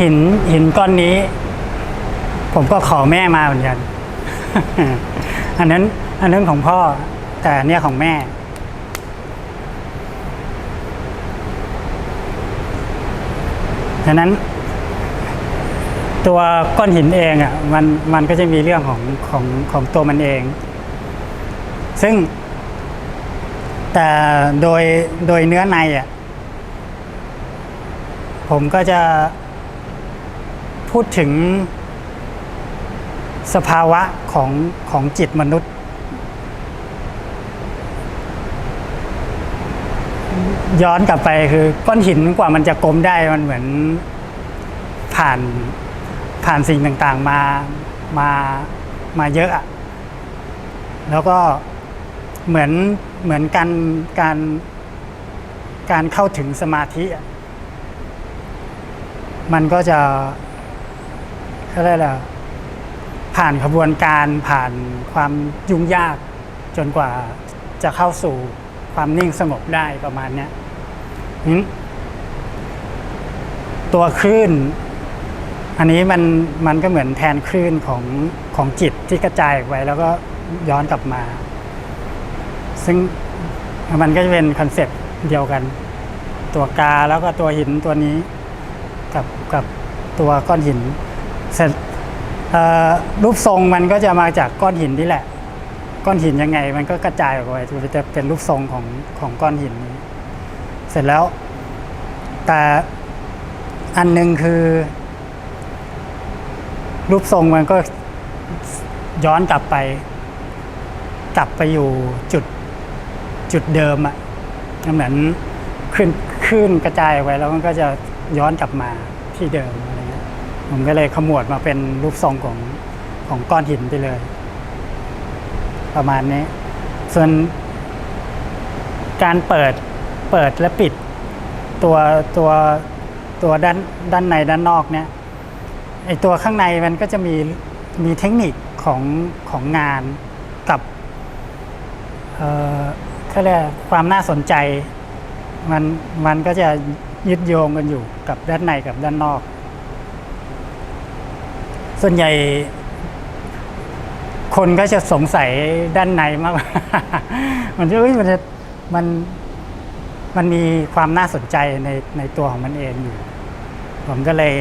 หินหินก้อนนี้ ผมก็ขอแม่มาเหมือนกัน อันนั้น อันนั้นของพ่อ แต่อันเนี่ยของแม่ฉะนั้น ตัวก้อนหินเองอะมันมันก็จะมีเรื่องของของของตัวมันเอง ซึ่ง แต่โดยโดยเนื้อในอะผมก็จะ พูดถึงสภาวะของของจิตมนุษย์ ย้อนกลับไปคือก้อนหินกว่ามันจะกลมได้มันเหมือนผ่านผ่านสิ่งต่างๆมามามาเยอะอะแล้วก็เหมือนเหมือนการการการเข้าถึงสมาธิ มันก็จะ อะไรอะผ่านขบวนการผ่านความยุ่งยากจนกว่าจะเข้าสู่ความนิ่งสงบได้ประมาณเนี้ยตัวคลื่น อันนี้มันมันก็เหมือนแทนคลื่นของของจิตที่กระจายออกไปแล้วก็ย้อนกลับมา ซึ่งมันก็จะเป็นคอนเซ็ปต์เดียวกัน ตัวกาแล้วก็ตัวหินตัวนี้ กับกับตัวก้อนหิน เสร็จรูปทรงมันก็จะมาจากก้อนหินนี่แหละ ก้อนหินยังไง มันก็กระจายออกไปจะเป็นรูปทรงของของก้อนหินนี้ เสร็จแล้ว แต่อันหนึ่งคือ รูปทรงมันก็ย้อนกลับไป กลับไปอยู่จุดจุดเดิมอะเหมือนขึ้นขึ้นกระจายออกไปแล้วมันก็จะย้อนกลับมาที่เดิมอะไร ผมก็เลยขมวดมาเป็นรูปทรงของของก้อนหินไปเลย ประมาณนี้ ส่วนการเปิดเปิดและปิดตัวตัวตัวด้านด้านในด้านนอกเนี่ยไอตัวข้างในมันก็จะมีมีเทคนิคของของงานกับเอ่อเขาเรียกความน่าสนใจ มันมันก็จะยึดโยงกันอยู่กับด้านในกับด้านนอก ส่วนใหญ่คนก็จะสงสัยด้านในมาก มันจะมันจะมันมันมีความน่าสนใจในในตัวของมันเองอยู่ ผมก็เลย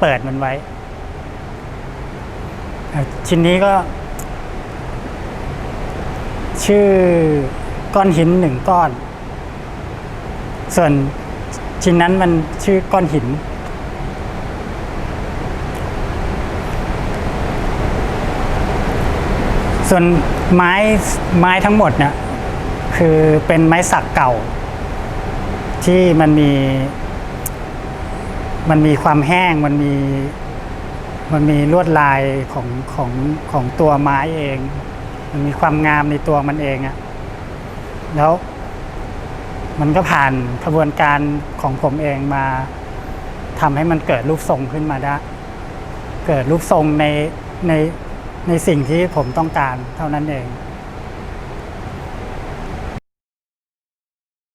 เปิดมันไว้ ชิ้นนี้ก็ ชื่อก้อนหินหนึ่งก้อน ส่วนชิ้นนั้นมันชื่อก้อนหิน ส่วนไม้ไม้ทั้งหมดเนี่ยคือเป็นไม้สักเก่า ที่มันมี มันมีความแห้งมันมีมันมีลวดลายของของของตัวไม้เอง มันมีความงามในตัวมันเองอะแล้ว มันก็ผ่านกระบวนการของผมเองมาทำให้มันเกิดรูปทรงขึ้นมาได้ เกิดรูปทรงในใน ในสิ่งที่ผมต้องการเท่านั้นเอง